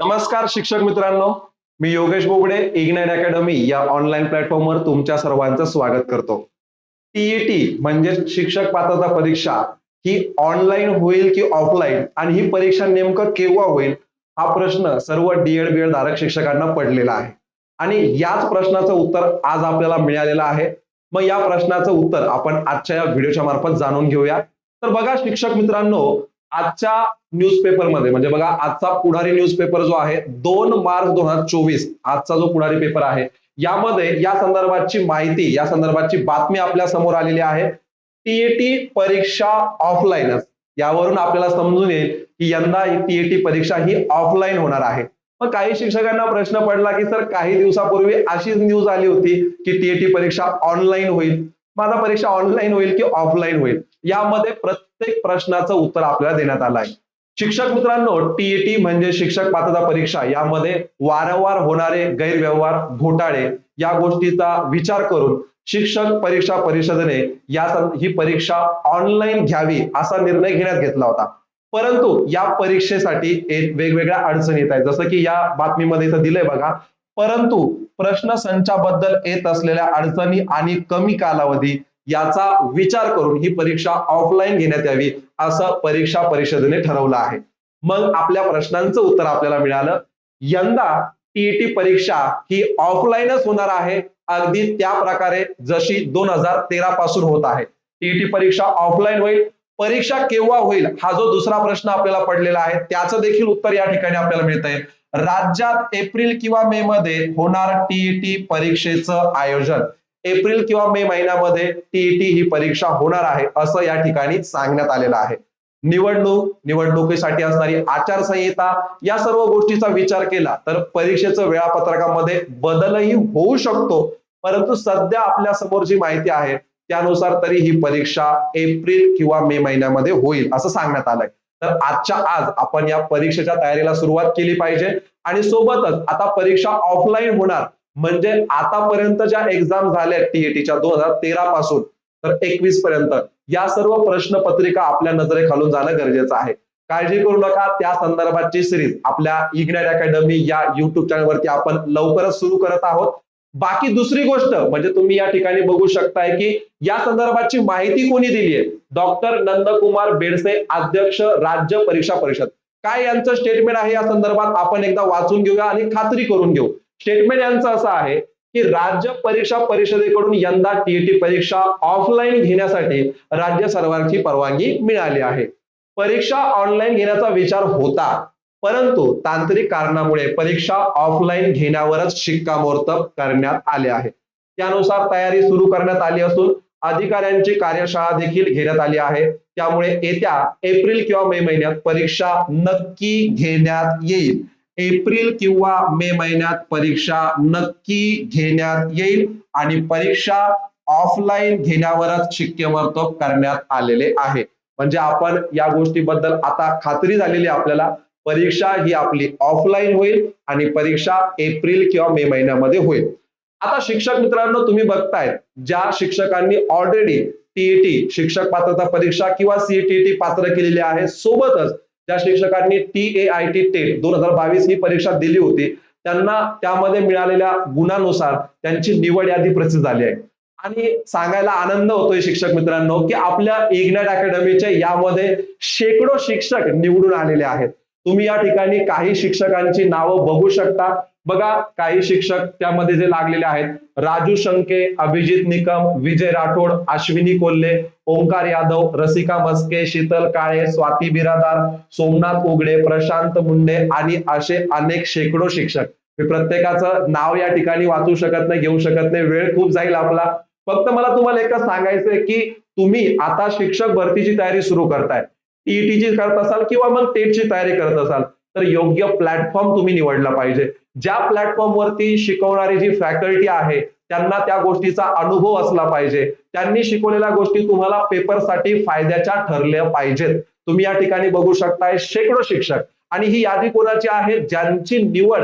नमस्कार शिक्षक मित्रांनो. मी योगेश बोबडे इग्नाइट अकॅडमी या ऑनलाईन प्लॅटफॉर्मवर तुमच्या सर्वांचं स्वागत करतो. टीईटी म्हणजे शिक्षक पात्रता परीक्षा ही ऑनलाईन होईल की ऑफलाईन आणि ही परीक्षा नेमकं केव्हा होईल? हा प्रश्न सर्व डीएड बीएड धारक शिक्षकांना पडलेला आहे. आणि याच प्रश्नाचं उत्तर आज आपल्याला मिळालेलं आहे. मग या प्रश्नाचं उत्तर आपण आजच्या या व्हिडिओच्या मार्फत जाणून घेऊया. तर बघा शिक्षक मित्रांनो आजच्या न्यूजपेपरमध्ये म्हणजे बघा आजचा पुढारी न्यूजपेपर जो आहे दोन मार्च दोन हजार चोवीस आजचा जो पुढारी पेपर आहे यामध्ये या संदर्भाची माहिती या संदर्भाची बातमी आपल्यासमोर आलेली आहे. टीएटी परीक्षा ऑफलाईनच यावरून आपल्याला समजून येईल की यंदा ही टीएटी परीक्षा ही ऑफलाईन होणार आहे. मग काही शिक्षकांना प्रश्न पडला की सर काही दिवसापूर्वी अशीच न्यूज आली होती की टीएटी परीक्षा ऑनलाईन होईल. माझा परीक्षा ऑनलाईन होईल की ऑफलाईन होईल? यामध्ये प्रत्येक प्रश्नाचं उत्तर आपल्याला देण्यात आलं आहे. शिक्षक मित्रांनो टीईटी म्हणजे शिक्षक पात्रता परीक्षा. यामध्ये वारंवार होणारे गैरव्यवहार घोटाळे या गोष्टीचा विचार करून शिक्षक परीक्षा परिषदेने या ही परीक्षा ऑनलाईन घ्यावी असा निर्णय घेण्यात घेतला होता. परंतु या परीक्षेसाठी एक वेगवेगळ्या अडचणी येत आहेत. जसं की या बातमीमध्ये इथं दिलंय बघा. परंतु प्रश्न संचाबद्दल येत असलेल्या अडचणी आणि कमी कालावधी याचा विचार करून ही परीक्षा ऑफलाईन घेण्यात यावी असं परीक्षा परिषदेने ठरवलं आहे. मग आपल्या प्रश्नांचं उत्तर आपल्याला मिळालं. यंदा टीईटी परीक्षा ही ऑफलाईनच होणार आहे. अगदी त्या प्रकारे जशी दोन हजार तेरा पासून होत आहे. टीईटी परीक्षा ऑफलाईन होईल. परीक्षा केव्हा होईल हा जो दुसरा प्रश्न आपल्याला पडलेला आहे त्याचं देखील उत्तर या ठिकाणी आपल्याला मिळत आहे राज्यात एप्रिल किंवा मे मध्ये होणार टीईटी परीक्षेचं आयोजन. एप्रिल किंवा मे महिन्यामध्ये टीईटी ही परीक्षा होणार आहे असं या ठिकाणी सांगण्यात आलेलं आहे. निवडणूक निवडणुकीसाठी असणारी आचारसंहिता या सर्व गोष्टीचा विचार केला तर परीक्षेचं वेळापत्रकामध्ये बदलही होऊ शकतो. परंतु सध्या आपल्यासमोर जी माहिती आहे त्यानुसार तरी ही परीक्षा एप्रिल किंवा मे महिन्यामध्ये होईल असं सांगण्यात आलंय. तर आजच्या आज आपण या परीक्षेच्या तयारीला सुरुवात केली पाहिजे. आणि सोबतच आता परीक्षा ऑफलाईन होणार. म्हणजे आतापर्यंत ज्या एक्झाम झाल्या टीएटीच्या दोन हजार तेरा पासून तर एकवीस पर्यंत या सर्व प्रश्नपत्रिका आपल्या नजरेखालून जाणं गरजेचं आहे. काळजी करू नका त्या संदर्भाची सिरीज आपल्या इग्नाइट अकॅडमी या युट्यूब चॅनलवरती आपण लवकरच सुरू करत आहोत. बाकी दुसरी गोष्ट म्हणजे तुम्ही या ठिकाणी बघू शकताय की या संदर्भाची माहिती कोणी दिली आहे? डॉक्टर नंदकुमार बेडसे अध्यक्ष राज्य परीक्षा परिषद. काय यांचं स्टेटमेंट आहे या संदर्भात? आपण एकदा वाचून घेऊया आणि खात्री करून घेऊ. स्टेटमेंट यांचं असं आहे की राज्य परीक्षा परिषदेकडून यंदा टीईटी परीक्षा ऑफलाईन घेण्यासाठी राज्य सरकारची परवानगी मिळाली आहे. परीक्षा ऑनलाईन घेण्याचा विचार होता. परंतु तांत्रिक कारणामुळे परीक्षा ऑफलाईन घेण्यावरच शिक्कामोर्तब करण्यात आले आहे. त्यानुसार तयारी सुरू करण्यात आली असून अधिकाऱ्यांची कार्यशाळा देखील घेण्यात आली आहे. त्यामुळे येत्या एप्रिल किंवा मे महिन्यात परीक्षा नक्की घेण्यात येईल. एप्रिल किंवा मे महिन्यात परीक्षा नक्की घेण्यात येईल आणि परीक्षा ऑफलाईन घेण्यावरच शिक्केमोर्तब करण्यात आलेले आहे. म्हणजे आपण या गोष्टीबद्दल आता खात्री झालेली आपल्याला. परीक्षा ही आपली ऑफलाईन होईल आणि परीक्षा एप्रिल किंवा मे महिन्यामध्ये होईल. आता शिक्षक मित्रांनो तुम्ही बघतायत ज्या शिक्षकांनी ऑलरेडी टीईटी शिक्षक पात्रता परीक्षा किंवा सीईटीटी पात्र केलेली आहे सोबतच ज्या शिक्षकांनी T A I T TET दोन हजार बावीस ही परीक्षा दिली होती त्यांना त्यामध्ये मिळालेल्या गुणानुसार त्यांची निवड यादी प्रसिद्ध झाली आहे. आणि सांगायला आनंद होतोय शिक्षक मित्रांनो की आपल्या इग्नाइट अकॅडमीच्या यामध्ये शेकडो शिक्षक निवडून आलेले आहेत. तुम्ही या ठिकाणी काही शिक्षकांची नावं बघू शकता. बघा काही शिक्षक त्यामध्ये जे लागलेले आहेत. राजू शंके अभिजित निकम विजय राठोड अश्विनी कोल्हे ओंकार यादव रसिका मस्के शीतल काळे स्वाती बिरादार सोमनाथ उगडे प्रशांत मुंडे आणि असे अनेक शेकडो शिक्षक. मी प्रत्येकाचं नाव या ठिकाणी वाचू शकत नाही घेऊ शकत नाही. वेळ खूप जाईल आपला. फक्त मला तुम्हाला एकच सांगायचंय की तुम्ही आता शिक्षक भरतीची तयारी सुरू करताय. टीईटीची करत असाल किंवा मग टेटची तयारी करत असाल तर योग्य प्लॅटफॉर्म तुम्ही निवडला पाहिजे. ज्या प्लॅटफॉर्मवरती शिकवणारी जी फॅकल्टी आहे त्यांना त्या गोष्टीचा अनुभव असला पाहिजे. त्यांनी शिकवलेल्या गोष्टी तुम्हाला पेपरसाठी फायद्याच्या ठरल्या पाहिजेत. तुम्ही या ठिकाणी बघू शकताय शेकडो शिक्षक. आणि ही यादी कोणाची आहे? ज्यांची निवड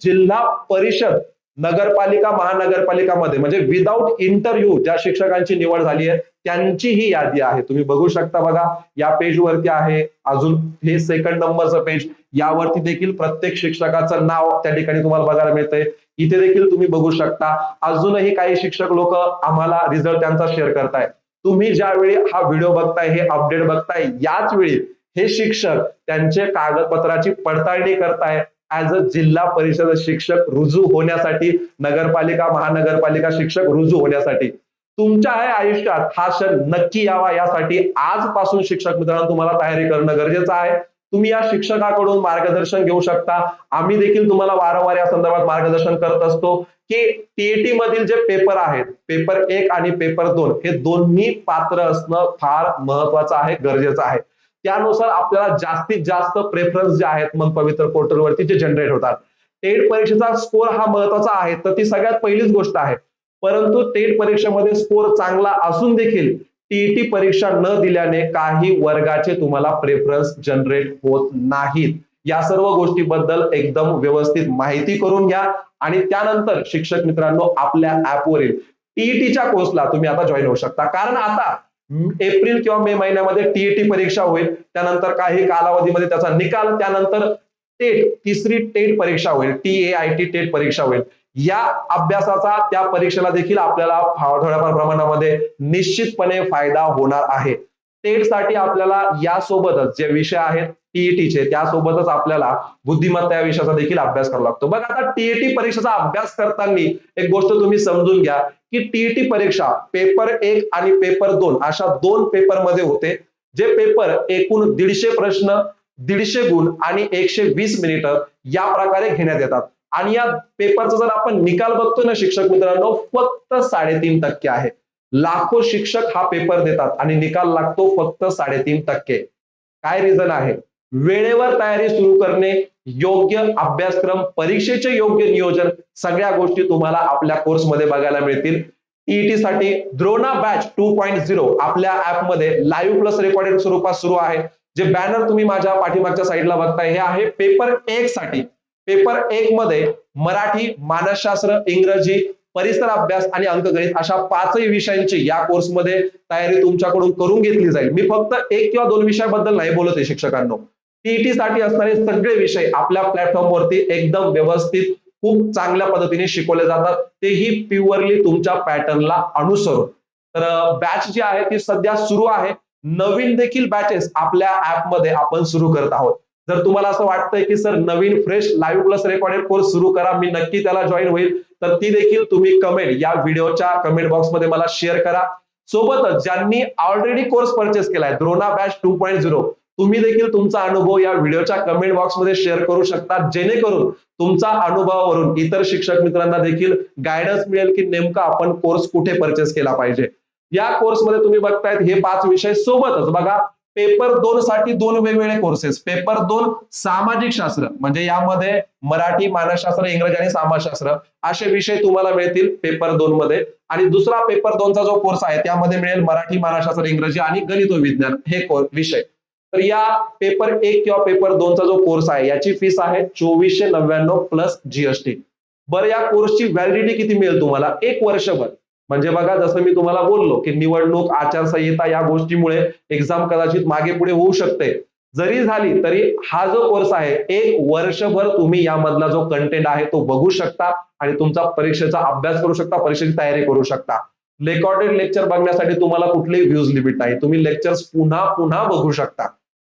जिल्हा परिषद नगरपालिका महानगरपालिकामध्ये म्हणजे विदाऊट इंटरव्ह्यू ज्या शिक्षकांची निवड झाली आहे त्यांची ही यादी आहे. तुम्ही बघू शकता बघा या पेज वरती आहे. अजून हे सेकंड नंबरचं पेज यावरती देखील प्रत्येक शिक्षकाचं नाव त्या ठिकाणी तुम्हाला बघायला मिळतंय. इथे देखील तुम्ही बघू शकता. अजूनही काही शिक्षक लोक आम्हाला रिझल्ट त्यांचा शेअर करताय तुम्ही ज्यावेळी हा व्हिडिओ बघताय हे अपडेट बघताय याच वेळी हे शिक्षक त्यांचे कागदपत्राची पडताळणी करताय ऍज अ जिल्हा परिषद शिक्षक रुजू होण्यासाठी नगरपालिका महानगरपालिका शिक्षक रुजू होण्यासाठी. तुमच्या आहे आयुष्यात हा क्षण नक्की यावा यासाठी आजपासून शिक्षक मित्रांनो तुम्हाला तयारी करणं गरजेचं आहे. तुम्ही या शिक्षकाकडून मार्गदर्शन घेऊ शकता. आम्ही देखील तुम्हाला वारंवार या संदर्भात मार्गदर्शन करत असतो की टीएटी मधील जे पेपर आहेत पेपर एक आणि पेपर दोन हे दोन्ही पात्र असणं फार महत्वाचं आहे गरजेचं आहे. त्यानुसार आपल्याला जास्तीत जास्त प्रेफरन्स जे आहेत मग पवित्र पोर्टलवरती जे जनरेट होतात. टेट परीक्षेचा स्कोर हा महत्त्वाचा आहे तर ती सगळ्यात पहिलीच गोष्ट आहे. परंतु टेट परीक्षेमध्ये स्कोर चांगला असून देखील टीईटी परीक्षा न दिल्याने काही वर्गाचे तुम्हाला प्रेफरन्स जनरेट होत नाहीत. या सर्व गोष्टीबद्दल एकदम व्यवस्थित माहिती करून घ्या. आणि त्यानंतर शिक्षक मित्रांनो आपल्या ऍपवरील टीईटीच्या कोर्सला तुम्ही आता जॉईन होऊ शकता. कारण आता एप्रिल किंवा मे महिन्यामध्ये टीईटी परीक्षा होईल. त्यानंतर काही कालावधीमध्ये त्याचा निकाल त्यानंतर टेट तिसरी टेट परीक्षा होईल. T A I T TET परीक्षा होईल. या अभ्यासाचा त्या परीक्षेला देखील आपल्याला थोड्याफार प्रमाणामध्ये निश्चितपणे फायदा होणार आहे. टेटसाठी आपल्याला यासोबतच जे विषय आहेत टीईटीचे त्यासोबतच आपल्याला बुद्धिमत्ता या विषयाचा देखील अभ्यास करावा लागतो. बघा आता टीईटी परीक्षेचा अभ्यास करताना एक गोष्ट तुम्ही समजून घ्या की टीईटी परीक्षा पेपर एक आणि पेपर दोन अशा दोन पेपरमध्ये होते जे पेपर एकूण दीडशे प्रश्न दीडशे गुण आणि एकशे वीस मिनिट या प्रकारे घेण्यात येतात. आणि या पेपरचा जर आपण निकाल बघतो ना शिक्षक मित्रांनो फक्त साडेतीन टक्के आहे. लाखो शिक्षक हा पेपर देतात आणि निकाल लागतो फक्त साडेतीन टक्के. काय रिझन आहे? वेळेवर तयारी सुरू करणे योग्य अभ्यासक्रम परीक्षेचे योग्य नियोजन सगळ्या गोष्टी तुम्हाला आपल्या कोर्समध्ये बघायला मिळतील. ईटी साठी Drona batch two point zero आपल्या ऍपमध्ये लाईव्ह प्लस रेकॉर्डेड स्वरूपात सुरू आहे. जे बॅनर तुम्ही माझ्या पाठीमागच्या साईडला बघताय हे आहे पेपर एक साठी. पेपर एक मध्ये मराठी मानसशास्त्र इंग्रजी परिसर अभ्यास आणि अंकगणित अशा पाचही विषयांची या कोर्समध्ये तयारी तुमच्याकडून करून घेतली जाईल. मी फक्त एक किंवा दोन विषयाबद्दल नाही बोलत आहे शिक्षकांनो. टीईटी साठी असणारे सगळे विषय आपल्या प्लॅटफॉर्मवरती एकदम व्यवस्थित खूप चांगल्या पद्धतीने शिकवले जातात. तेही प्युअरली तुमच्या पॅटर्नला अनुसरून. तर बॅच जी आहे ती सध्या सुरू आहे. नवीन देखील बॅचेस आपल्या ऍपमध्ये आपण सुरू करत आहोत. जर तुम्हाला असं वाटतंय की सर नवीन fresh live plus recorded course सुरू करा मी नक्की त्याला जॉईन होईल तर ती देखील तुम्ही कमेंट या व्हिडिओच्या कमेंट बॉक्समध्ये मला शेअर करा. सोबतच ज्यांनी ऑलरेडी कोर्स परचेस केलाय Drona batch two point zero तुम्ही देखील तुमचा अनुभव या व्हिडिओच्या कमेंट बॉक्समध्ये शेअर करू शकता. जेणेकरून तुमचा अनुभवावरून इतर शिक्षक मित्रांना देखील गायडन्स मिळेल की नेमका आपण कोर्स कुठे परचेस केला पाहिजे. या कोर्समध्ये तुम्ही बघतायत हे पाच विषय सोबतच बघा. पेपर दोन साठी दोन वेगवेगळे कोर्सेस पेपर दोन सामाजिक शास्त्र म्हणजे यामध्ये मराठी मानसशास्त्र इंग्रजी आणि समाजशास्त्र असे विषय तुम्हाला मिळतील पेपर दोन मध्ये. आणि दुसरा पेपर दोनचा जो कोर्स आहे त्यामध्ये मिळेल मराठी मानसशास्त्र इंग्रजी आणि गणित विज्ञान हे विषय. तर या पेपर एक किंवा पेपर दोनचा जो कोर्स आहे याची फीस आहे चोवीसशे नव्याण्णव प्लस जीएसटी बरं या कोर्सची व्हॅलिडिटी किती मिळेल तुम्हाला? एक वर्षभर. म्हणजे बघा जसं मी तुम्हाला बोललो की निवडणूक आचारसंहिता या गोष्टीमुळे एक्झाम कदाचित मागे पुढे होऊ शकते. जरी झाली तरी हा जो कोर्स आहे एक वर्षभर तुम्ही यामधला जो कंटेंट आहे तो बघू शकता आणि तुमचा परीक्षेचा अभ्यास करू शकता परीक्षेची तयारी करू शकता. रेकॉर्डेड लेक्चर बघण्यासाठी तुम्हाला कुठलेही व्ह्यूज लिमिट नाही. तुम्ही लेक्चर्स पुन्हा पुन्हा बघू शकता.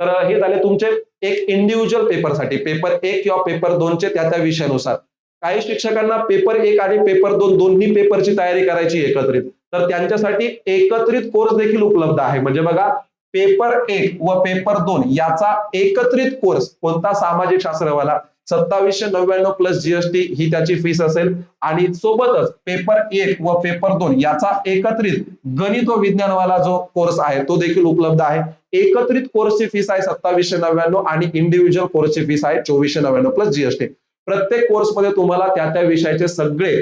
तर हे झाले तुमचे एक इंडिव्हिज्युअल पेपरसाठी पेपर एक किंवा पेपर दोनचे त्या त्या विषयानुसार. काही शिक्षकांना पेपर एक आणि पेपर दोन दोन्ही पेपरची तयारी करायची एकत्रित. तर त्यांच्यासाठी एकत्रित कोर्स देखील उपलब्ध आहे. म्हणजे बघा पेपर एक व पेपर दोन याचा एकत्रित कोर्स कोणता सामाजिक शास्त्रवाला? सत्तावीसशे नव्याण्णव प्लस जीएसटी ही त्याची फीस असेल. आणि सोबतच पेपर एक व पेपर दोन याचा एकत्रित गणित व विज्ञानवाला जो कोर्स आहे तो देखील उपलब्ध आहे. एकत्रित कोर्सची फीस आहे सत्तावीसशे नव्याण्णव आणि इंडिव्हिज्युअल कोर्सची फीस आहे चोवीसशे नव्याण्णव प्लस जीएसटी प्रत्येक कोर्समध्ये तुम्हाला त्या त्या विषयाचे सगळे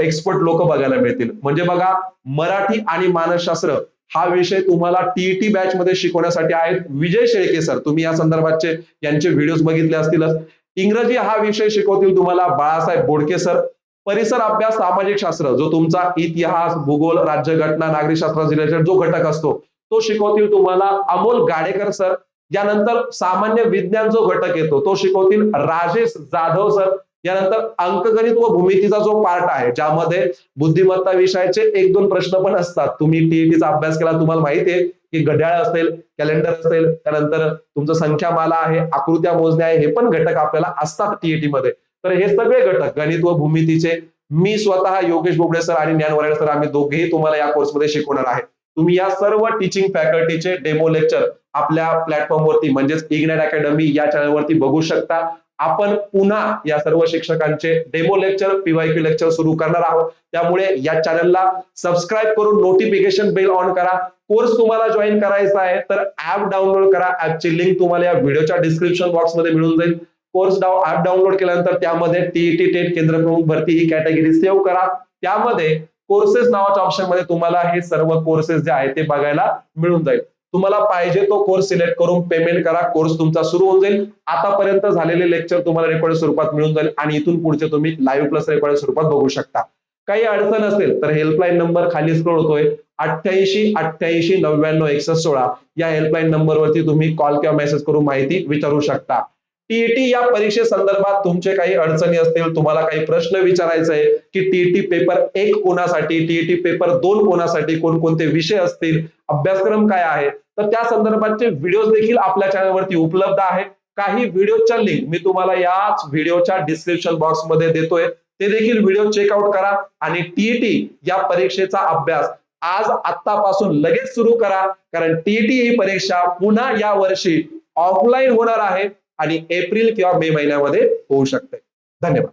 एक्सपर्ट लोक बघायला मिळतील. म्हणजे बघा मराठी आणि मानसशास्त्र हा विषय तुम्हाला टीईटी बॅच मध्ये शिकवण्यासाठी आहेत. विजय शेळके सर तुम्ही या संदर्भाचे यांचे व्हिडिओज बघितले असतीलच. इंग्रजी हा विषय शिकवतील तुम्हाला बाळासाहेब बोडके सर परिसर अभ्यास सामाजिक शास्त्र जो तुमचा इतिहास भूगोल राज्यघटना नागरिकशास्त्र रिलेटेड जो घटक असतो तो शिकवतील तुम्हाला अमोल गाडेकर सर यानंतर सामान्य विज्ञान जो घटक येतो. तो शिकवतील राजेश जाधव सर. यानंतर अंकगणित व भूमितीचा जो पार्ट आहे ज्यामध्ये बुद्धिमत्ता विषयाचे एक दोन प्रश्न पण असतात. तुम्ही टीईटीचा अभ्यास केला तुम्हाला माहिती आहे की घड्याळ असेल कॅलेंडर असेल त्यानंतर तुमचं संख्यामाला आहे आकृत्या मोजणे आहे हे पण घटक आपल्याला असतात टीईटी मध्ये तर हे सगळे घटक गणित व भूमितीचे मी स्वतः योगेश बोबडे सर आणि ज्ञान वराडे सर आम्ही दोघेही तुम्हाला या कोर्समध्ये शिकवणार आहे. तुम्ही या सर्व टीचिंग फॅकल्टीचे डेमो लेक्चर आपल्या प्लॅटफॉर्मवरती म्हणजेच इग्नाइट अकॅडमी या चॅनलवरती बघू शकता. आपण पुन्हा या सर्व शिक्षकांचे डेमो लेक्चर पीवायक्यू लेक्चर सुरू करणार आहोत. त्यामुळे या चॅनलला सबस्क्राईब करून नोटिफिकेशन बेल ऑन करा. कोर्स तुम्हाला जॉईन करायचा आहे तर ऍप डाउनलोड करा. ऍपची लिंक तुम्हाला या व्हिडिओच्या डिस्क्रिप्शन बॉक्समध्ये मिळून जाईल. कोर्स डाऊ ऍप डाउनलोड केल्यानंतर त्यामध्ये टीईटी टेट केंद्र प्रमुख भरती ही कॅटेगरी सेव्ह करा. त्यामध्ये कोर्सेस नावाच्या ऑप्शनमध्ये तुम्हाला हे सर्व कोर्सेस जे आहेत ते बघायला मिळून जाईल. तुम्हाला पाहिजे तो कोर्स सिलेक्ट करून पेमेंट करा कोर्स तुमचा सुरू होऊन जाईल. आतापर्यंत झालेले लेक्चर तुम्हाला रेकॉर्ड स्वरूपात मिळून जाईल आणि इथून पुढचे तुम्ही लाईव्ह प्लस रेकॉर्ड स्वरूपात बघू शकता. काही अडचण असेल तर हेल्पलाईन नंबर खाली स्क्रोल होतोय. अठ्ठ्याऐंशी अठ्ठ्याऐंशी नव्याण्णव एकसष्ट सोळा या हेल्पलाईन नंबरवरती तुम्ही कॉल किंवा मेसेज करून माहिती विचारू शकता. टीईटी या परीक्षेसंदर्भात तुमचे काही अडचणी असतील तुम्हाला काही प्रश्न विचारायचे आहे की टीईटी पेपर एक कोणासाठी टीईटी पेपर दोन कोणासाठी कोणकोणते विषय असतील अभ्यासक्रम काय आहे तर त्या संदर्भातचे व्हिडिओ देखील आपल्या चॅनलवरती उपलब्ध आहे काही व्हिडिओच्या लिंक मी तुम्हाला याच व्हिडिओच्या डिस्क्रिप्शन बॉक्समध्ये देतोय. ते देखील व्हिडिओ चेकआउट करा आणि टीईटी या परीक्षेचा अभ्यास आज आतापासून लगेच सुरू करा कारण टीईटी ही परीक्षा पुन्हा या वर्षी ऑफलाईन होणार आहे. आणि एप्रिल किंवा मे महिन्यामध्ये होऊ शकते. धन्यवाद.